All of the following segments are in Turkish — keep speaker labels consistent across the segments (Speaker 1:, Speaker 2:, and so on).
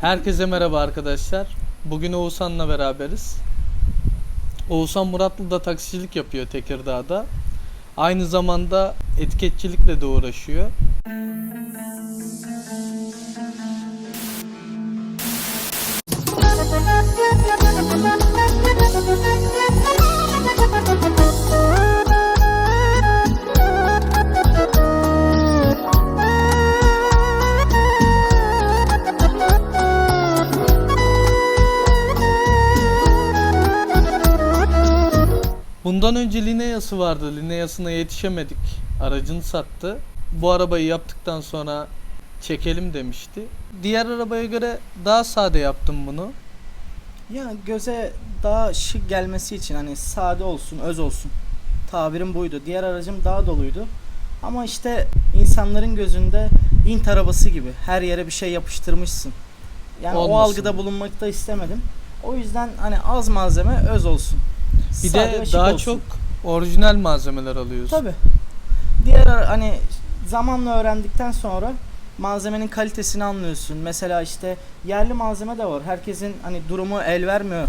Speaker 1: Herkese merhaba arkadaşlar. Bugün Oğuzhan'la beraberiz. Oğuzhan Muratlı'da taksicilik yapıyor Tekirdağ'da. Aynı zamanda etiketçilikle de uğraşıyor. Bundan önce Lineas'ı vardı. Lineas'ına yetişemedik. Aracını sattı. Bu arabayı yaptıktan sonra çekelim demişti. Diğer arabaya göre daha sade yaptım bunu.
Speaker 2: Ya göze daha şık gelmesi için hani sade olsun, öz olsun. Tabirim buydu. Diğer aracım daha doluydu. Ama işte insanların gözünde int arabası gibi her yere bir şey yapıştırmışsın. Yani o
Speaker 1: Olmasın.
Speaker 2: algıda bulunmak da istemedim. O yüzden hani az malzeme öz olsun.
Speaker 1: Bir
Speaker 2: Sade
Speaker 1: de
Speaker 2: şık
Speaker 1: daha
Speaker 2: olsun.
Speaker 1: çok orijinal malzemeler alıyorsun.
Speaker 2: Tabi. Diğer hani zamanla öğrendikten sonra malzemenin kalitesini anlıyorsun. Mesela işte yerli malzeme de var. Herkesin hani durumu el vermiyor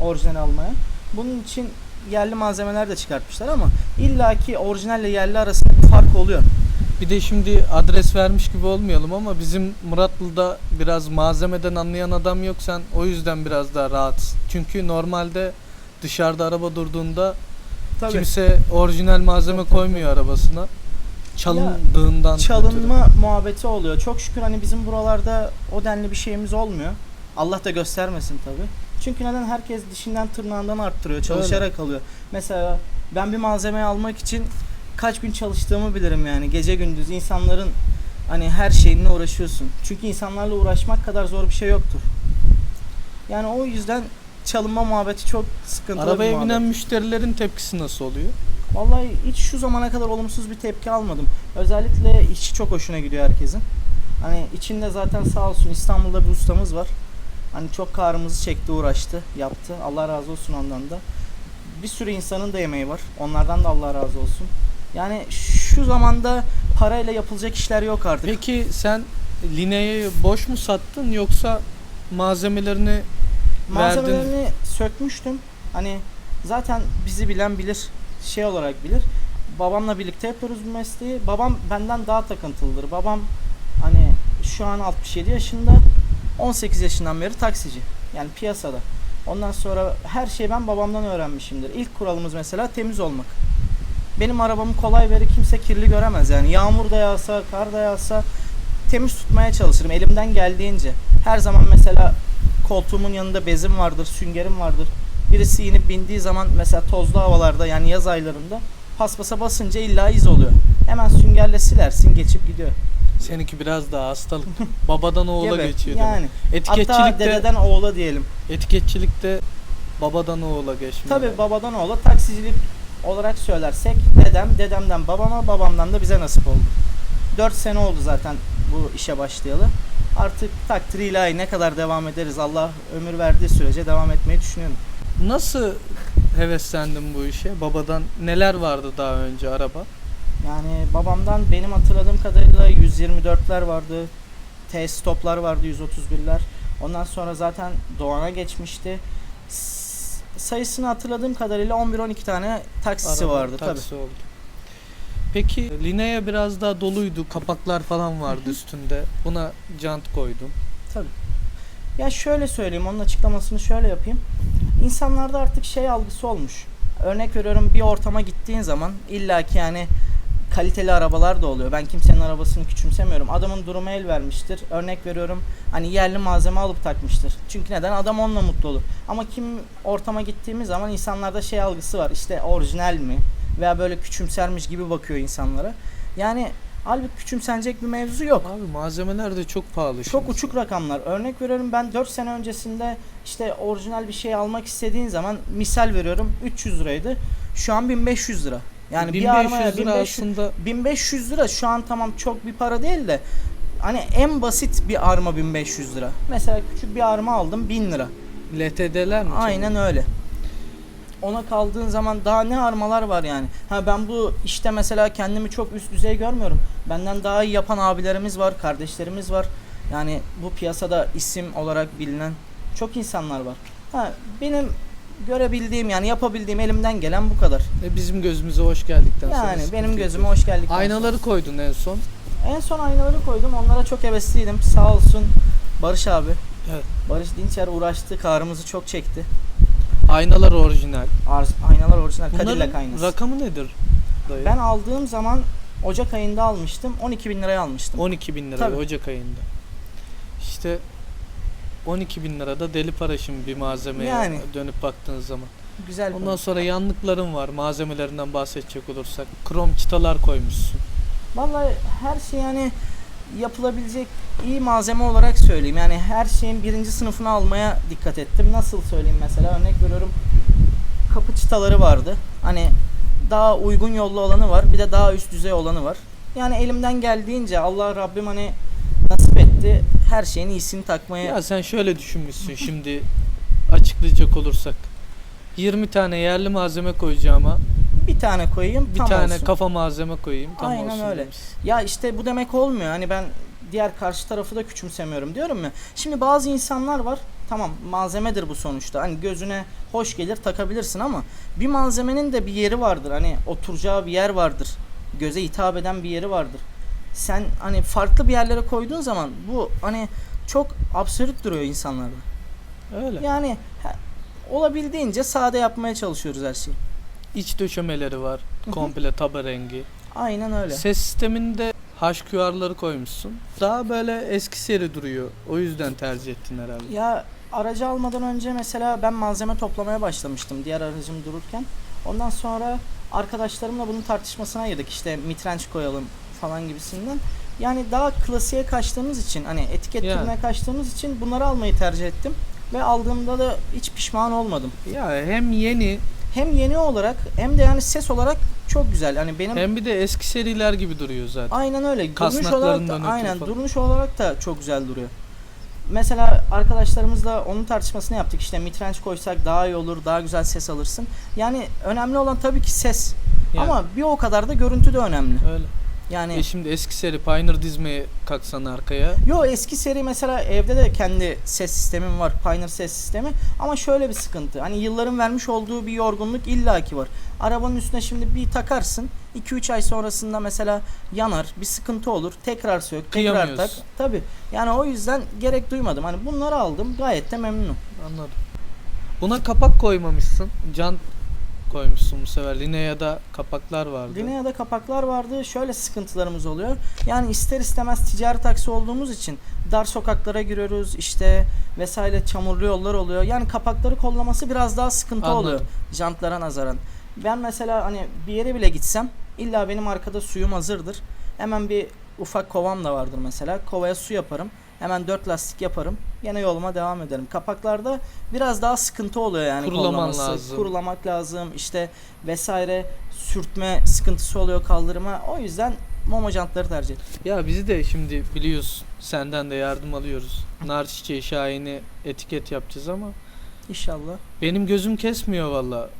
Speaker 2: orijinal almaya. Bunun için yerli malzemeler de çıkartmışlar ama illaki orijinalle yerli arasında bir fark oluyor.
Speaker 1: Bir de şimdi adres vermiş gibi olmayalım ama bizim Muratlı'da biraz malzemeden anlayan adam yok sen o yüzden biraz daha rahatsın. Çünkü normalde dışarıda araba durduğunda kimse orijinal malzeme koymuyor arabasına. Çalındığından
Speaker 2: çalınma muhabbeti oluyor. Çok şükür hani bizim buralarda o denli bir şeyimiz olmuyor. Allah da göstermesin tabi. Çünkü neden herkes dişinden tırnağından arttırıyor, çalışarak alıyor. Mesela ben bir malzemeyi almak için kaç gün çalıştığımı bilirim yani. Gece gündüz insanların hani her şeyinle uğraşıyorsun. Çünkü insanlarla uğraşmak kadar zor bir şey yoktur. Yani o yüzden çalınma muhabbeti çok sıkıntılı bir
Speaker 1: Arabaya
Speaker 2: muhabbet.
Speaker 1: binen müşterilerin tepkisi nasıl oluyor?
Speaker 2: Vallahi hiç şu zamana kadar olumsuz bir tepki almadım. Özellikle işçi çok hoşuna gidiyor herkesin. Hani içinde zaten sağ olsun İstanbul'da bir ustamız var. Hani çok karımızı çekti, uğraştı, yaptı. Allah razı olsun ondan da. Bir sürü insanın da emeği var. Onlardan da Allah razı olsun. Yani şu zamanda parayla yapılacak işler yok artık.
Speaker 1: Peki sen Linea'yı boş mu sattın yoksa malzemelerini verdin?
Speaker 2: Malzemelerini sökmüştüm. Hani zaten bizi bilen bilir. Şey olarak bilir. Babamla birlikte yapıyoruz bu mesleği. Babam benden daha takıntılıdır. Babam hani şu an 67 yaşında. 18 yaşından beri taksici. Yani piyasada. Ondan sonra her şeyi ben babamdan öğrenmişimdir. İlk kuralımız mesela temiz olmak. Benim arabamı kolay veri kimse kirli göremez yani. Yağmur da yağsa, kar da yağsa temiz tutmaya çalışırım elimden geldiğince. Her zaman mesela koltuğumun yanında bezim vardır, süngerim vardır. Birisi inip bindiği zaman mesela tozlu havalarda yani yaz aylarında paspasa basınca illa iz oluyor. Hemen süngerle silersin geçip gidiyor.
Speaker 1: Seninki biraz daha hastalık. Babadan oğula
Speaker 2: Gibi.
Speaker 1: geçiyor.
Speaker 2: Yani hatta
Speaker 1: Etiketçilikte,
Speaker 2: dededen oğula diyelim.
Speaker 1: etiketçilikte babadan oğula geçmiyor.
Speaker 2: Tabi babadan oğula taksicilik olarak söylersek dedem, dedemden babama, babamdan da bize nasip oldu. 4 sene oldu zaten bu işe başlayalı. Artık takdir ilahi ne kadar devam ederiz Allah ömür verdiği sürece devam etmeyi düşünüyorum.
Speaker 1: Nasıl heveslendin bu işe? Babadan neler vardı daha önce araba?
Speaker 2: Yani babamdan benim hatırladığım kadarıyla 124'ler vardı. T-stoplar vardı 131'ler. Ondan sonra zaten Doğan'a geçmişti. S- sayısını hatırladığım kadarıyla 11-12 tane taksisi
Speaker 1: Araba,
Speaker 2: vardı tabii.
Speaker 1: taksi oldu. Peki Linea biraz daha doluydu. Kapaklar falan vardı üstünde. Buna jant koydum.
Speaker 2: Ya şöyle söyleyeyim, onun açıklamasını şöyle yapayım. İnsanlarda artık şey algısı olmuş. Örnek veriyorum bir ortama gittiğin zaman illaki yani kaliteli arabalar da oluyor. Ben kimsenin arabasını küçümsemiyorum. Adamın durumu el vermiştir. Örnek veriyorum hani yerli malzeme alıp takmıştır. Çünkü neden? Adam onunla mutlu olur. Ama kim ortama gittiğimiz zaman insanlarda şey algısı var. İşte orijinal mi? Veya böyle küçümsermiş gibi bakıyor insanlara. Yani halbuki küçümsenecek bir mevzu yok.
Speaker 1: Abi malzemeler de çok pahalı.
Speaker 2: Çok
Speaker 1: şimdi.
Speaker 2: uçuk rakamlar. Örnek veriyorum ben 4 sene öncesinde işte orijinal bir şey almak istediğin zaman misal veriyorum 300 liraydı. Şu an 1500 lira. Yani
Speaker 1: 1500
Speaker 2: bir armaya
Speaker 1: lira
Speaker 2: 1500,
Speaker 1: aslında
Speaker 2: 1500 lira şu an tamam çok bir para değil de hani en basit bir arma 1500 lira. Mesela küçük bir arma aldım 1000 lira.
Speaker 1: LTD'ler mi?
Speaker 2: Aynen öyle. Ona kaldığın zaman daha ne armalar var yani. Ha ben bu işte mesela kendimi çok üst düzey görmüyorum. Benden daha iyi yapan abilerimiz var, kardeşlerimiz var. Yani bu piyasada isim olarak bilinen çok insanlar var. Ha benim görebildiğim yani yapabildiğim elimden gelen bu kadar.
Speaker 1: E bizim gözümüze hoş geldikten sonra.
Speaker 2: Yani benim gözüme hoş geldik.
Speaker 1: Aynaları koydun en son.
Speaker 2: En son aynaları koydum. Onlara çok hevesliydim. Sağ olsun Barış abi.
Speaker 1: Evet.
Speaker 2: Barış Dinçer uğraştı. Karımızı çok çekti.
Speaker 1: Aynalar orijinal.
Speaker 2: Ar- aynalar orijinal. Cadillac
Speaker 1: Bunların
Speaker 2: aynası.
Speaker 1: rakamı nedir? Dayı?
Speaker 2: Ben aldığım zaman Ocak ayında almıştım. 12 bin liraya almıştım.
Speaker 1: 12 bin lira
Speaker 2: Tabii.
Speaker 1: Ocak ayında. İşte 12 bin lira da deli para şimdi bir malzemeye
Speaker 2: Yani.
Speaker 1: dönüp baktığın zaman.
Speaker 2: Güzel. bir
Speaker 1: Ondan sonra yanlıkların var malzemelerinden bahsedecek olursak. Krom çıtalar koymuşsun.
Speaker 2: Vallahi her şey yani yapılabilecek iyi malzeme olarak söyleyeyim. Yani her şeyin birinci sınıfını almaya dikkat ettim. Nasıl söyleyeyim mesela örnek veriyorum. Kapı çıtaları vardı. Hani daha uygun yollu olanı var. Bir de daha üst düzey olanı var. Yani elimden geldiğince Allah Rabbim hani nasip etti. Her şeyin iyisini takmaya
Speaker 1: Ya sen şöyle düşünmüşsün şimdi açıklayacak olursak. 20 tane yerli malzeme koyacağıma
Speaker 2: bir tane koyayım
Speaker 1: bir
Speaker 2: tam
Speaker 1: tane
Speaker 2: olsun.
Speaker 1: kafa malzeme koyayım tam
Speaker 2: Aynen
Speaker 1: olsun
Speaker 2: öyle. Ya işte bu demek olmuyor. Hani ben diğer karşı tarafı da küçümsemiyorum diyorum ya. Şimdi bazı insanlar var. Tamam malzemedir bu sonuçta. Hani gözüne hoş gelir takabilirsin ama bir malzemenin de bir yeri vardır. Hani oturacağı bir yer vardır. Göze hitap eden bir yeri vardır. Sen hani farklı bir yerlere koyduğun zaman bu hani çok absürt duruyor insanlarda.
Speaker 1: Öyle.
Speaker 2: Yani olabildiğince sade yapmaya çalışıyoruz her şeyi.
Speaker 1: İç döşemeleri var.
Speaker 2: hı.
Speaker 1: Komple taba rengi.
Speaker 2: Aynen öyle.
Speaker 1: Ses sisteminde HQR'ları koymuşsun. Daha böyle eski seri duruyor. O yüzden tercih ettin herhalde.
Speaker 2: Ya aracı almadan önce mesela ben malzeme toplamaya başlamıştım diğer aracım dururken. Ondan sonra arkadaşlarımla bunun tartışmasına girdik. İşte mitrenç koyalım falan gibisinden. Yani daha klasiğe kaçtığımız için hani etiket
Speaker 1: Yani.
Speaker 2: türüne kaçtığımız için bunları almayı tercih ettim. Ve aldığımda da hiç pişman olmadım.
Speaker 1: Ya hem yeni
Speaker 2: Hem yeni olarak hem de yani ses olarak çok güzel. Hani benim
Speaker 1: hem bir de eski seriler gibi duruyor zaten.
Speaker 2: Aynen öyle. Duruş olarak da
Speaker 1: ötürü
Speaker 2: aynen
Speaker 1: falan.
Speaker 2: duruş olarak da çok güzel duruyor. Mesela arkadaşlarımızla onun tartışmasını yaptık. İşte mitrenç koysak daha iyi olur, daha güzel ses alırsın. Yani önemli olan tabii ki ses.
Speaker 1: Yani.
Speaker 2: Ama bir o kadar da görüntü de önemli.
Speaker 1: Öyle.
Speaker 2: Yani
Speaker 1: E şimdi eski seri Pioneer dizmeye kalksan arkaya.
Speaker 2: yo eski seri mesela evde de kendi ses sistemim var. Pioneer ses sistemi. Ama şöyle bir sıkıntı. Hani yılların vermiş olduğu bir yorgunluk illaki var. Arabanın üstüne şimdi bir takarsın. 2-3 ay sonrasında mesela yanar, bir sıkıntı olur. Tekrar sök, tekrar tak.
Speaker 1: Kıyamıyorsun.
Speaker 2: Tabi. Yani o yüzden gerek duymadım. Hani bunları aldım. Gayet de memnunum.
Speaker 1: Anladım. Buna kapak koymamışsın. Jant koymuşsun bu sefer. Linea'da kapaklar vardı.
Speaker 2: Linea'da kapaklar vardı. Şöyle sıkıntılarımız oluyor. Yani ister istemez ticari taksi olduğumuz için dar sokaklara giriyoruz. işte vesaire çamurlu yollar oluyor. Yani kapakları kollaması biraz daha sıkıntı
Speaker 1: Anladım.
Speaker 2: oluyor jantlara nazaran. Ben mesela hani bir yere bile gitsem illa benim arkada suyum hazırdır. Hemen bir ufak kovam da vardır mesela. Kovaya su yaparım. Hemen dört lastik yaparım. Yine yoluma devam ederim. Kapaklarda biraz daha sıkıntı oluyor yani
Speaker 1: Kurulaman
Speaker 2: kollaması.
Speaker 1: lazım.
Speaker 2: Kurulamak lazım. işte vesaire sürtme sıkıntısı oluyor kaldırıma. O yüzden Momo jantları tercih ettim.
Speaker 1: Ya bizi de şimdi biliyorsun senden de yardım alıyoruz. Nar çiçeği şahini etiket yapacağız ama
Speaker 2: İnşallah.
Speaker 1: benim gözüm kesmiyor valla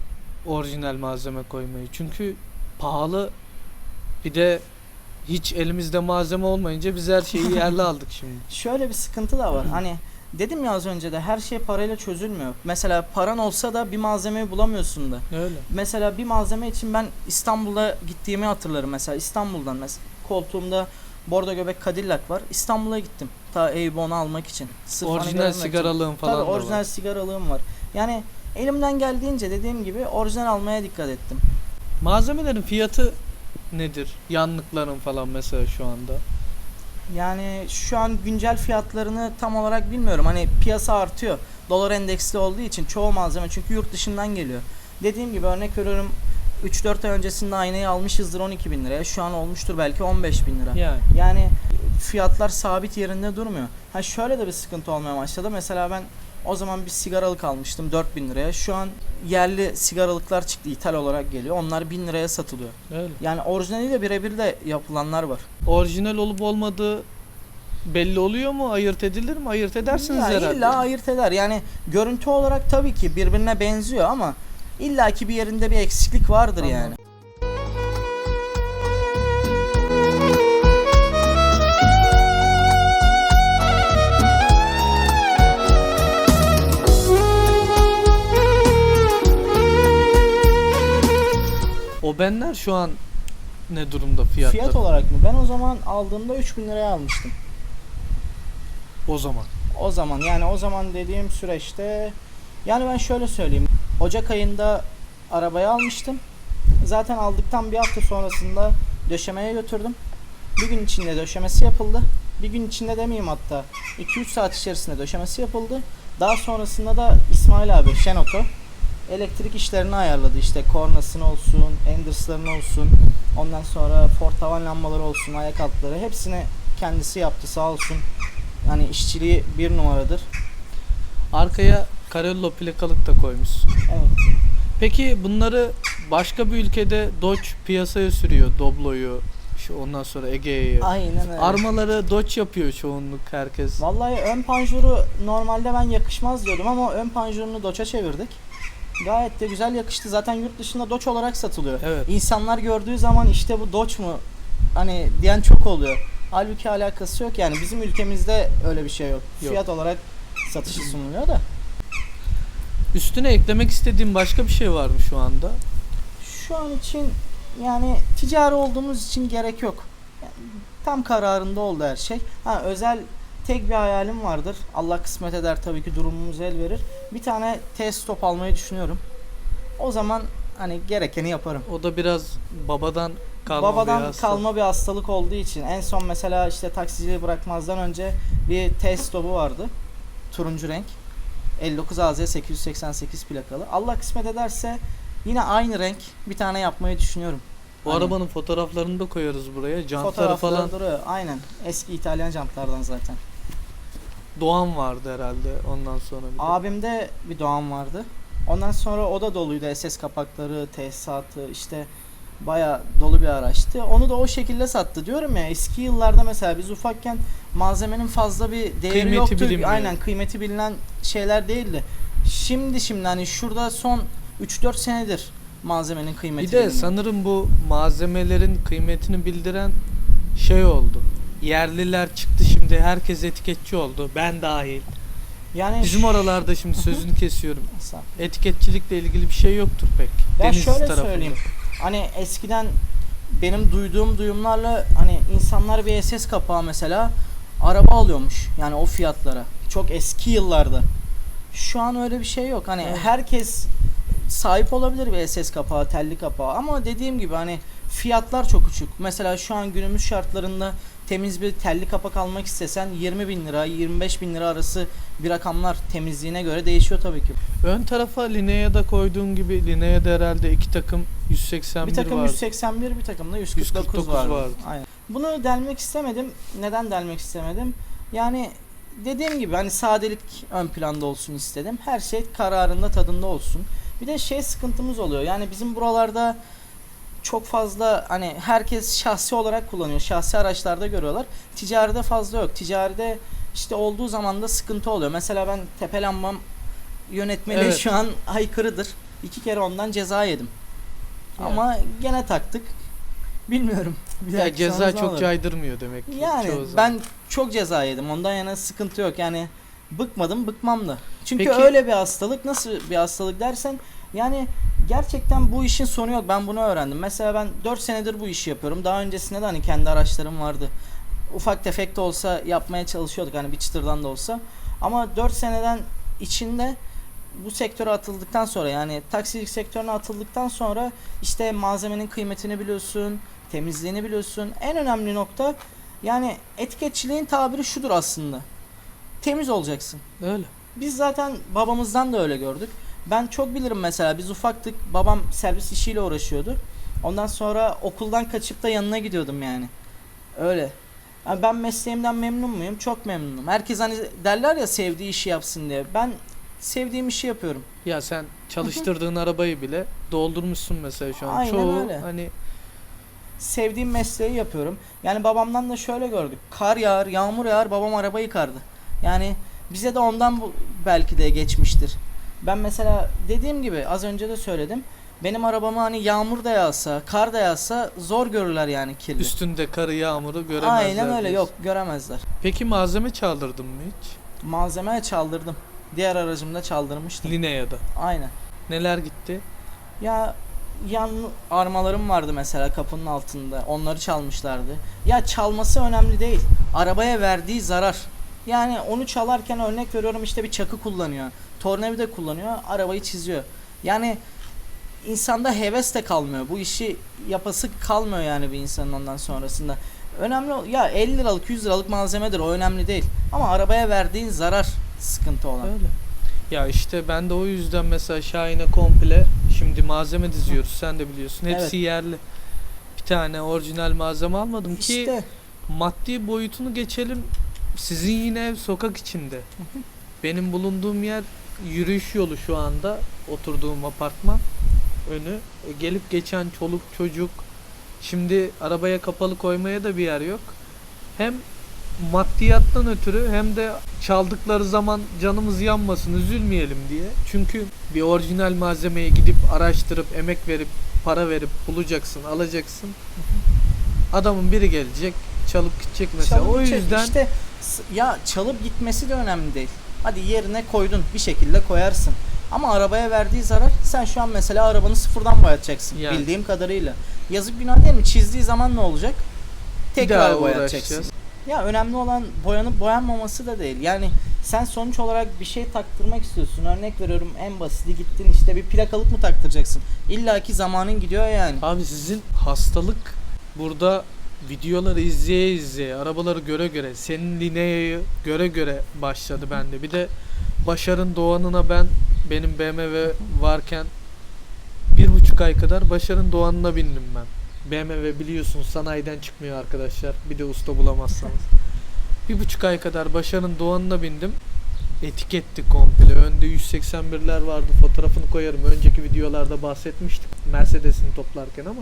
Speaker 1: orijinal malzeme koymayı. Çünkü pahalı bir de hiç elimizde malzeme olmayınca biz her şeyi yerli aldık şimdi.
Speaker 2: Şöyle bir sıkıntı da var. Hani dedim ya az önce de her şey parayla çözülmüyor. Mesela paran olsa da bir malzemeyi bulamıyorsun da.
Speaker 1: Öyle.
Speaker 2: Mesela bir malzeme için ben İstanbul'a gittiğimi hatırlarım mesela İstanbul'dan mesela koltuğumda Bordo göbek Cadillac var. İstanbul'a gittim. Ta Avon'u almak için. Sırf hani
Speaker 1: Orijinal
Speaker 2: görmek için.
Speaker 1: sigaralığın falan
Speaker 2: Tabii orijinal
Speaker 1: var.
Speaker 2: sigaralığım var. Yani elimden geldiğince dediğim gibi orijinal almaya dikkat ettim.
Speaker 1: Malzemelerin fiyatı nedir? Yanlıkların falan mesela şu anda.
Speaker 2: Yani şu an güncel fiyatlarını tam olarak bilmiyorum. Hani piyasa artıyor. Dolar endeksli olduğu için çoğu malzeme çünkü yurt dışından geliyor. Dediğim gibi örnek veriyorum 3-4 ay öncesinde aynayı almışızdır 12 bin liraya. Şu an olmuştur belki 15 bin lira.
Speaker 1: Yani
Speaker 2: Yani fiyatlar sabit yerinde durmuyor. Ha şöyle de bir sıkıntı olmaya başladı. Mesela ben o zaman bir sigaralık almıştım 4000 liraya. Şu an yerli sigaralıklar çıktı ithal olarak geliyor. Onlar 1000 liraya satılıyor.
Speaker 1: öyle.
Speaker 2: Yani orijinaliyle birebir de yapılanlar var.
Speaker 1: Orijinal olup olmadığı belli oluyor mu? Ayırt edilir mi? Ayırt edersiniz
Speaker 2: Ya
Speaker 1: herhalde.
Speaker 2: illa ayırt eder. Yani görüntü olarak tabii ki birbirine benziyor ama illaki bir yerinde bir eksiklik vardır
Speaker 1: Anladım.
Speaker 2: yani.
Speaker 1: Dobenler şu an ne durumda fiyatları?
Speaker 2: Fiyat olarak mı? Ben o zaman aldığımda 3000 liraya almıştım.
Speaker 1: O zaman.
Speaker 2: O zaman yani o zaman dediğim süreçte yani ben şöyle söyleyeyim. Ocak ayında arabayı almıştım. Zaten aldıktan bir hafta sonrasında döşemeye götürdüm. Bir gün içinde döşemesi yapıldı. Bir gün içinde demeyeyim hatta 2-3 saat içerisinde döşemesi yapıldı. Daha sonrasında da İsmail abi Şenot'u elektrik işlerini ayarladı. İşte kornasını olsun, enderslarını olsun, ondan sonra for tavan lambaları olsun, ayak altları hepsini kendisi yaptı sağ olsun. Hani işçiliği bir numaradır.
Speaker 1: Arkaya Carello plakalık da koymuşsun.
Speaker 2: Evet.
Speaker 1: Peki bunları başka bir ülkede Dodge piyasaya sürüyor. Doblo'yu, şu ondan sonra Ege'yi.
Speaker 2: Aynen öyle.
Speaker 1: Armaları Dodge yapıyor çoğunluk herkes.
Speaker 2: Vallahi ön panjuru normalde ben yakışmaz diyordum ama ön panjurunu Dodge'a çevirdik. Gayet de güzel yakıştı. Zaten yurt dışında Dodge olarak satılıyor.
Speaker 1: Evet.
Speaker 2: İnsanlar gördüğü zaman işte bu Dodge mu hani diyen çok oluyor. Halbuki alakası yok yani bizim ülkemizde öyle bir şey yok.
Speaker 1: Yok.
Speaker 2: Fiyat olarak satışı sunuluyor da.
Speaker 1: Üstüne eklemek istediğim başka bir şey var mı şu anda?
Speaker 2: Şu an için yani ticari olduğumuz için gerek yok. Yani tam kararında oldu her şey. Ha özel tek bir hayalim vardır. Allah kısmet eder tabii ki durumumuz el verir. Bir tane test top almayı düşünüyorum. O zaman hani gerekeni yaparım.
Speaker 1: O da biraz babadan kalma
Speaker 2: Babadan
Speaker 1: bir hastalık.
Speaker 2: kalma bir hastalık olduğu için en son mesela işte taksiciliği bırakmazdan önce bir test topu vardı. Turuncu renk. 59 AZ 888 plakalı. Allah kısmet ederse yine aynı renk bir tane yapmayı düşünüyorum.
Speaker 1: Bu
Speaker 2: Hani-
Speaker 1: arabanın fotoğraflarını da koyarız buraya. Jantları falan.
Speaker 2: duruyor. Aynen. Eski İtalyan jantlardan zaten.
Speaker 1: Doğan vardı herhalde ondan sonra bir de.
Speaker 2: Abimde bir Doğan vardı. Ondan sonra o da doluydu. SS kapakları, tesisatı işte baya dolu bir araçtı. Onu da o şekilde sattı. Diyorum ya eski yıllarda mesela biz ufakken malzemenin fazla bir değeri
Speaker 1: Kıymeti
Speaker 2: yoktu.
Speaker 1: bilinmiyor.
Speaker 2: Aynen kıymeti bilinen şeyler değildi. Şimdi şimdi hani şurada son 3-4 senedir malzemenin kıymeti
Speaker 1: Bir de
Speaker 2: biliniyor.
Speaker 1: sanırım bu malzemelerin kıymetini bildiren şey oldu. Yerliler çıktı şimdi herkes etiketçi oldu. Ben dahil.
Speaker 2: yani
Speaker 1: Bizim oralarda şimdi sözünü kesiyorum. Etiketçilikle ilgili bir şey yoktur pek.
Speaker 2: Ya
Speaker 1: Denizli
Speaker 2: şöyle
Speaker 1: tarafında.
Speaker 2: söyleyeyim. Hani eskiden benim duyduğum duyumlarla hani insanlar bir SS kapağı mesela araba alıyormuş. Yani o fiyatlara. Çok eski yıllarda. Şu an öyle bir şey yok. Hani
Speaker 1: Evet.
Speaker 2: herkes sahip olabilir bir SS kapağı, telli kapağı ama dediğim gibi hani fiyatlar çok uçuk. Mesela şu an günümüz şartlarında temiz bir telli kapak almak istesen 20 bin lira, 25 bin lira arası bir rakamlar temizliğine göre değişiyor tabii ki.
Speaker 1: Ön tarafa Linea'da koyduğun gibi Linea'da herhalde iki takım 181
Speaker 2: Bir takım
Speaker 1: vardı.
Speaker 2: 181 bir takım da 149,
Speaker 1: 149
Speaker 2: vardı.
Speaker 1: vardı.
Speaker 2: Aynen. Bunu delmek istemedim. Neden delmek istemedim? Yani dediğim gibi hani sadelik ön planda olsun istedim. Her şey kararında tadında olsun. Bir de şey sıkıntımız oluyor. Yani bizim buralarda çok fazla hani herkes şahsi olarak kullanıyor. Şahsi araçlarda görüyorlar. Ticaride fazla yok. Ticaride işte olduğu zaman da sıkıntı oluyor. Mesela ben tepe lambam yönetmeliği
Speaker 1: Evet.
Speaker 2: şu an aykırıdır. İki kere ondan ceza yedim.
Speaker 1: Yani.
Speaker 2: Ama gene taktık. Bilmiyorum. Bir
Speaker 1: Ya ceza çok
Speaker 2: olur?
Speaker 1: caydırmıyor demek ki.
Speaker 2: Yani ben çok ceza yedim. Ondan yana sıkıntı yok. Yani bıkmadım, bıkmam da. Çünkü
Speaker 1: Peki-
Speaker 2: öyle bir hastalık. Nasıl bir hastalık dersen yani gerçekten bu işin sonu yok. Ben bunu öğrendim. Mesela ben 4 senedir bu işi yapıyorum. Daha öncesinde de hani kendi araçlarım vardı. Ufak tefek de olsa yapmaya çalışıyorduk hani bir çıtırdan da olsa. Ama 4 seneden içinde bu sektöre atıldıktan sonra yani taksicilik sektörüne atıldıktan sonra işte malzemenin kıymetini biliyorsun, temizliğini biliyorsun. En önemli nokta yani etiketçiliğin tabiri şudur aslında. Temiz olacaksın.
Speaker 1: Öyle.
Speaker 2: Biz zaten babamızdan da öyle gördük. Ben çok bilirim mesela biz ufaktık babam servis işiyle uğraşıyordu. Ondan sonra okuldan kaçıp da yanına gidiyordum yani. Öyle. Yani ben mesleğimden memnun muyum? Çok memnunum. Herkes hani derler ya sevdiği işi yapsın diye. Ben sevdiğim işi yapıyorum.
Speaker 1: Ya sen çalıştırdığın arabayı bile doldurmuşsun mesela şu an.
Speaker 2: Aynen
Speaker 1: Çoğu
Speaker 2: öyle.
Speaker 1: hani
Speaker 2: Sevdiğim mesleği yapıyorum. Yani babamdan da şöyle gördük. Kar yağar, yağmur yağar, babam araba yıkardı. Yani bize de ondan bu belki de geçmiştir. Ben mesela dediğim gibi az önce de söyledim. Benim arabamı hani yağmur da yağsa, kar da yağsa zor görürler yani kirli.
Speaker 1: üstünde karı yağmuru göremezler.
Speaker 2: Aynen öyle
Speaker 1: diyorsun.
Speaker 2: yok göremezler.
Speaker 1: Peki malzeme çaldırdın mı hiç?
Speaker 2: Malzemeye çaldırdım. Diğer aracımda çaldırmıştım.
Speaker 1: Linea'da.
Speaker 2: Aynen.
Speaker 1: Neler gitti?
Speaker 2: Ya yan armalarım vardı mesela kapının altında. Onları çalmışlardı. Ya çalması önemli değil. Arabaya verdiği zarar. Yani onu çalarken örnek veriyorum işte bir çakı kullanıyor. Tornavida kullanıyor. Arabayı çiziyor. Yani insanda heves de kalmıyor. Bu işi yapası kalmıyor yani bir insanın ondan sonrasında. Önemli ya 50 liralık 100 liralık malzemedir o önemli değil. Ama arabaya verdiğin zarar sıkıntı olan.
Speaker 1: Öyle. Ya işte ben de o yüzden mesela Şahin'e komple şimdi malzeme diziyoruz sen de biliyorsun. Hepsi
Speaker 2: Evet.
Speaker 1: yerli. Bir tane orijinal malzeme almadım ki
Speaker 2: İşte
Speaker 1: maddi boyutunu geçelim. Sizin yine ev sokak içinde. Benim bulunduğum yer yürüyüş yolu şu anda. Oturduğum apartman önü. E, gelip geçen çoluk çocuk. Şimdi arabaya kapalı koymaya da bir yer yok. Hem maddiyattan ötürü hem de çaldıkları zaman canımız yanmasın, üzülmeyelim diye. Çünkü bir orijinal malzemeyi gidip araştırıp, emek verip, para verip bulacaksın, alacaksın. Adamın biri gelecek, çalıp gidecek mesela.
Speaker 2: Çalıp
Speaker 1: o yüzden
Speaker 2: işte ya çalıp gitmesi de önemli değil. Hadi yerine koydun bir şekilde koyarsın. Ama arabaya verdiği zarar sen şu an mesela arabanı sıfırdan boyatacaksın
Speaker 1: Yani.
Speaker 2: bildiğim kadarıyla. Yazık günah değil mi? Çizdiği zaman ne olacak?
Speaker 1: bir daha
Speaker 2: Tekrar boyatacaksın.
Speaker 1: uğraşacağız.
Speaker 2: Ya önemli olan boyanıp boyanmaması da değil. Yani sen sonuç olarak bir şey taktırmak istiyorsun. Örnek veriyorum en basiti gittin işte bir plakalık mı taktıracaksın? İlla ki zamanın gidiyor yani.
Speaker 1: Abi sizin hastalık burada videoları izleye izleye, arabaları göre göre, senin Linea'yı göre göre başladı bende. Bir de Başar'ın Doğan'ına ben benim BMW varken bir buçuk ay kadar Başar'ın Doğan'ına bindim ben. BMW biliyorsunuz sanayiden çıkmıyor arkadaşlar. Bir de usta bulamazsanız. bir buçuk ay kadar Başar'ın Doğan'ına bindim. Etiketti komple. Önde 181'ler vardı. Fotoğrafını koyarım. Önceki videolarda bahsetmiştik. Mercedes'ini toplarken ama.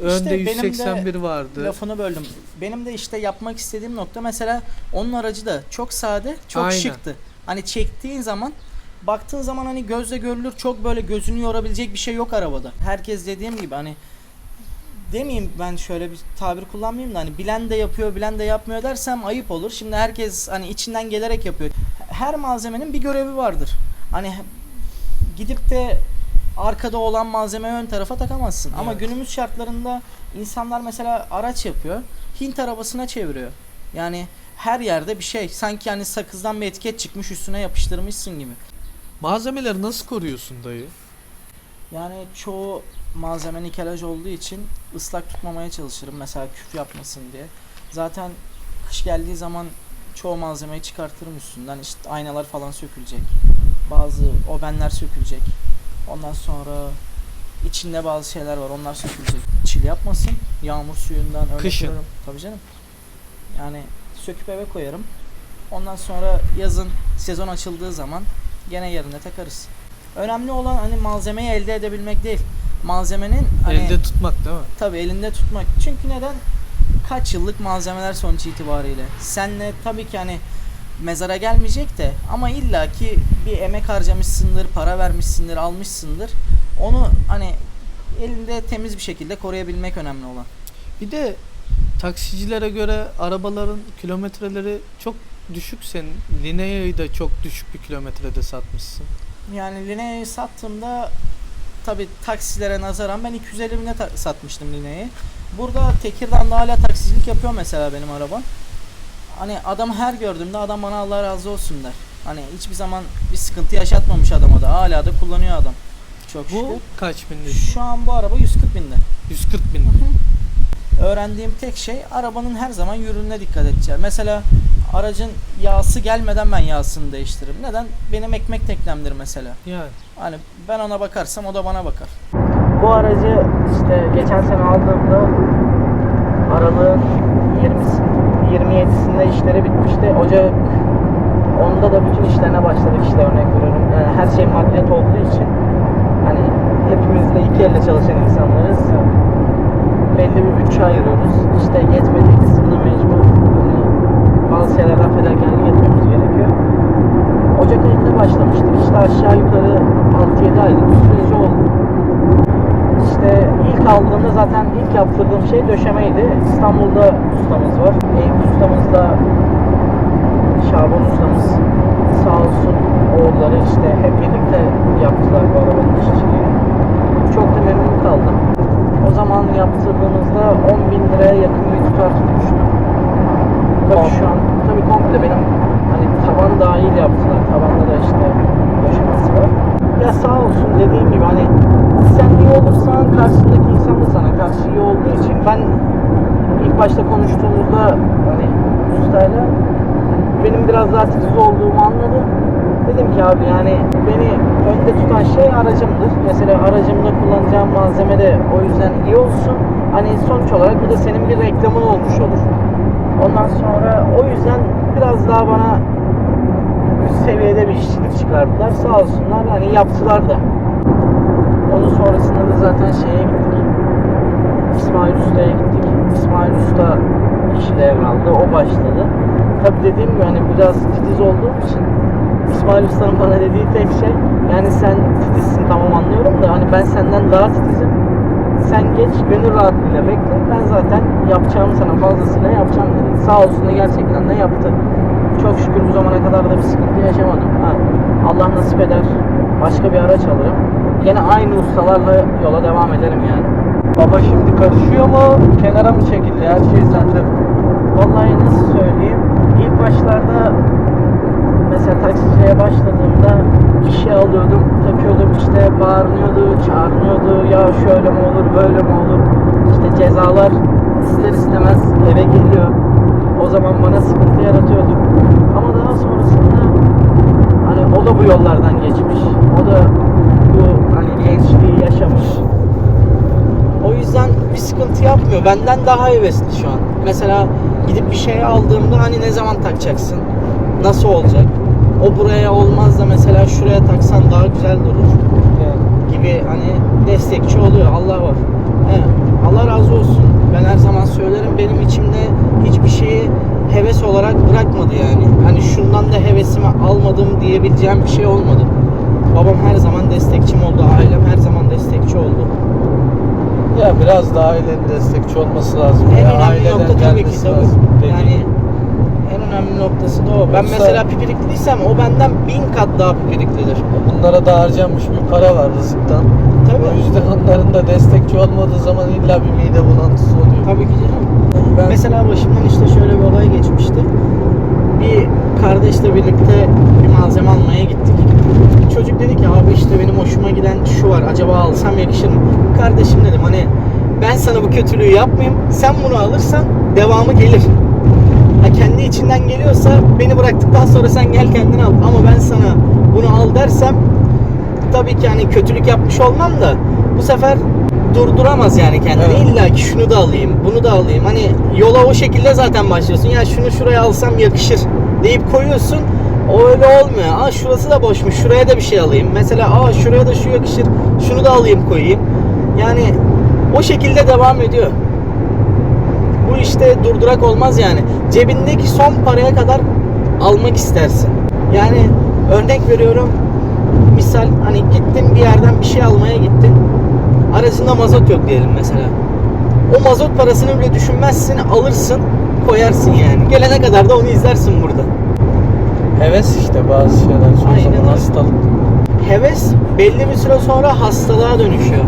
Speaker 1: Önde
Speaker 2: benim de
Speaker 1: 181 vardı.
Speaker 2: Lafını böldüm. Benim de işte yapmak istediğim nokta mesela onun aracı da çok sade, çok
Speaker 1: Aynen.
Speaker 2: şıktı. Hani çektiğin zaman baktığın zaman hani gözle görülür çok böyle gözünü yorabilecek bir şey yok arabada. Herkes dediğim gibi hani demeyeyim ben şöyle bir tabir kullanmayayım da hani bilen de yapıyor bilen de yapmıyor dersem ayıp olur. Şimdi herkes hani içinden gelerek yapıyor. Her malzemenin bir görevi vardır. Hani gidip de arkada olan malzemeyi ön tarafa takamazsın. Ama
Speaker 1: Evet.
Speaker 2: günümüz şartlarında insanlar mesela araç yapıyor. Hint arabasına çeviriyor. Yani her yerde bir şey. Sanki hani sakızdan bir etiket çıkmış üstüne yapıştırmışsın gibi.
Speaker 1: Malzemeleri nasıl koruyorsun dayı?
Speaker 2: Yani çoğu malzeme nikelaj olduğu için ıslak tutmamaya çalışırım. Mesela küf yapmasın diye. Zaten kış geldiği zaman çoğu malzemeyi çıkartırım üstünden. İşte aynalar falan sökülecek. Bazı obenler sökülecek. Ondan sonra içinde bazı şeyler var. Onlar sökülecek. Çil yapmasın. Yağmur suyundan örnek
Speaker 1: Kışın.
Speaker 2: veriyorum. Tabii canım. Yani söküp eve koyarım. Ondan sonra yazın sezon açıldığı zaman gene yerine takarız. Önemli olan hani malzemeyi elde edebilmek değil. Malzemenin hani
Speaker 1: Elde tutmak değil mi?
Speaker 2: tabii elinde tutmak. Çünkü neden? Kaç yıllık malzemeler sonuç itibariyle. Senle tabii ki hani mezara gelmeyecek de ama illaki bir emek harcamışsındır, para vermişsindir, almışsındır. Onu hani elinde temiz bir şekilde koruyabilmek önemli olan.
Speaker 1: Bir de taksicilere göre arabaların kilometreleri çok düşük senin. Linea'yı da çok düşük bir kilometrede satmışsın.
Speaker 2: Yani Linea'yı sattığımda tabi taksilere nazaran ben 250 bine satmıştım Linea'yı. Burada Tekirdağ'da hala taksicilik yapıyor mesela benim araba. Hani adam her gördüğümde adam bana Allah razı olsun der. Hani hiçbir zaman bir sıkıntı yaşatmamış adama da. Hala da kullanıyor adam. Çok
Speaker 1: Bu
Speaker 2: şükür.
Speaker 1: kaç binde?
Speaker 2: Şu an bu araba 140 binde.
Speaker 1: 140 bin.
Speaker 2: Öğrendiğim tek şey arabanın her zaman yürürlüğüne dikkat edeceğim. Mesela aracın yağsı gelmeden ben yağsını değiştiririm. Neden? Benim ekmek teknemdir mesela.
Speaker 1: Yani.
Speaker 2: Hani ben ona bakarsam o da bana bakar. Bu aracı işte geçen sene aldığımda aralığın 20 27'sinde işleri bitmişti. Ocak onda da bütün işlerine başladık işte örnek veriyorum. Yani her şey maddiyat olduğu için hani hepimiz de iki elle çalışan insanlarız. Belli bir bütçe ayırıyoruz. İşte yetmediği kısımda mecbur hani bazı şeylerden fedakarlık etmemiz gerekiyor. Ocak ayında başlamıştık. İşte aşağı yukarı 6-7 aylık bir süreci oldu. İşte ilk aldığımda zaten ilk yaptırdığım şey döşemeydi. İstanbul'da ustamız var. Eyüp ustamızla Şaban ustamız sağ olsun oğulları işte hep birlikte yaptılar bu arabanın işçiliği. Çok da memnun kaldım. O zaman yaptırdığımızda 10 bin liraya yakın bir tutar tutmuştum. Tabii şu an tabii komple benim hani tavan dahil yaptılar. Tavanda da işte döşemesi var. Ya sağ olsun dediğim gibi hani sen iyi olursan karşındaki insan da sana karşı iyi olduğu için ben ilk başta konuştuğumuzda hani ustayla benim biraz daha titiz olduğumu anladı. Dedim ki abi yani beni önde tutan şey aracımdır. Mesela aracımda kullanacağım malzeme de o yüzden iyi olsun. Hani sonuç olarak bu da senin bir reklamın olmuş olur. Ondan sonra o yüzden biraz daha bana üst seviyede bir işçilik çıkardılar. Sağ olsunlar hani yaptılar da. Onun sonrasında da zaten şeye gittik. İsmail Usta'ya gittik. İsmail Usta işi devraldı. O başladı. Tabi dediğim gibi hani biraz titiz olduğum için İsmail Usta'nın bana dediği tek şey yani sen titizsin tamam anlıyorum da hani ben senden daha titizim. Sen geç gönül rahatlığıyla bekle. Ben zaten yapacağımı sana fazlasıyla yapacağım dedi. Sağ olsun da gerçekten de yaptı. Çok şükür bu zamana kadar da bir sıkıntı yaşamadım. Ha, Allah nasip eder başka bir araç alırım. Yine aynı ustalarla yola devam ederim yani.
Speaker 1: Baba şimdi karışıyor mu? Kenara mı çekildi? Her şey sende.
Speaker 2: Vallahi nasıl söyleyeyim? İlk başlarda mesela taksiciliğe başladığımda bir şey alıyordum, takıyordum işte bağırıyordu, çağırıyordu. Ya şöyle mi olur, böyle mi olur? İşte cezalar ister istemez eve geliyor. O zaman bana sıkıntı yaratıyordu. Ama daha sonrasında hani o da bu yollardan geçmiş. O da bu hani gençliği yaşamış. O yüzden bir yapmıyor. Benden daha hevesli şu an. Mesela gidip bir şey aldığımda hani ne zaman takacaksın? Nasıl olacak? O buraya olmaz da mesela şuraya taksan daha güzel durur gibi hani destekçi oluyor. Allah var. Allah razı olsun. Ben her zaman söylerim benim içimde hiçbir şeyi heves olarak bırakmadı yani. Hani şundan da hevesimi almadım diyebileceğim bir şey olmadı. Babam her zaman destekçim oldu. Ailem her zaman destekçi oldu.
Speaker 1: Ya biraz daha ailenin destekçi olması lazım.
Speaker 2: En
Speaker 1: ya.
Speaker 2: önemli
Speaker 1: Aileden
Speaker 2: nokta tabii ki
Speaker 1: gelmesi
Speaker 2: tabii.
Speaker 1: lazım.
Speaker 2: Yani en önemli noktası da o. Ben
Speaker 1: Yoksa-
Speaker 2: mesela pipirikliysem o benden bin kat daha pipiriklidir.
Speaker 1: Bunlara da harcanmış bir para var rızıktan.
Speaker 2: Tabii.
Speaker 1: O yüzden onların da destekçi olmadığı zaman illa bir mide bulantısı oluyor.
Speaker 2: Tabii ki canım.
Speaker 1: Ben
Speaker 2: Mesela başımdan işte şöyle bir olay geçmişti. Bir kardeşle birlikte bir malzeme almaya gittik. Çocuk dedi ki abi işte benim hoşuma giden şu var acaba alsam yakışır mı? Kardeşim dedim hani ben sana bu kötülüğü yapmayayım. Sen bunu alırsan devamı gelir. Ha kendi içinden geliyorsa beni bıraktıktan sonra sen gel kendin al. Ama ben sana bunu al dersem tabii ki hani kötülük yapmış olmam da bu sefer durduramaz yani kendini.
Speaker 1: Evet.
Speaker 2: İlla ki şunu da alayım, bunu da alayım. Hani yola o şekilde zaten başlıyorsun. Ya şunu şuraya alsam yakışır deyip koyuyorsun. O öyle olmuyor. Aa şurası da boşmuş. Şuraya da bir şey alayım. Mesela aa şuraya da şu yakışır. Şunu da alayım koyayım. Yani o şekilde devam ediyor. Bu işte durdurak olmaz yani. Cebindeki son paraya kadar almak istersin. Yani örnek veriyorum. Misal hani gittin bir yerden bir şey almaya gittin. Aracında mazot yok diyelim mesela. O mazot parasını bile düşünmezsin, alırsın, koyarsın yani. Gelene kadar da onu izlersin burada.
Speaker 1: Heves işte bazı şeyler.
Speaker 2: Aynen
Speaker 1: zaman
Speaker 2: öyle.
Speaker 1: hastalık.
Speaker 2: Heves belli bir süre sonra hastalığa dönüşüyor.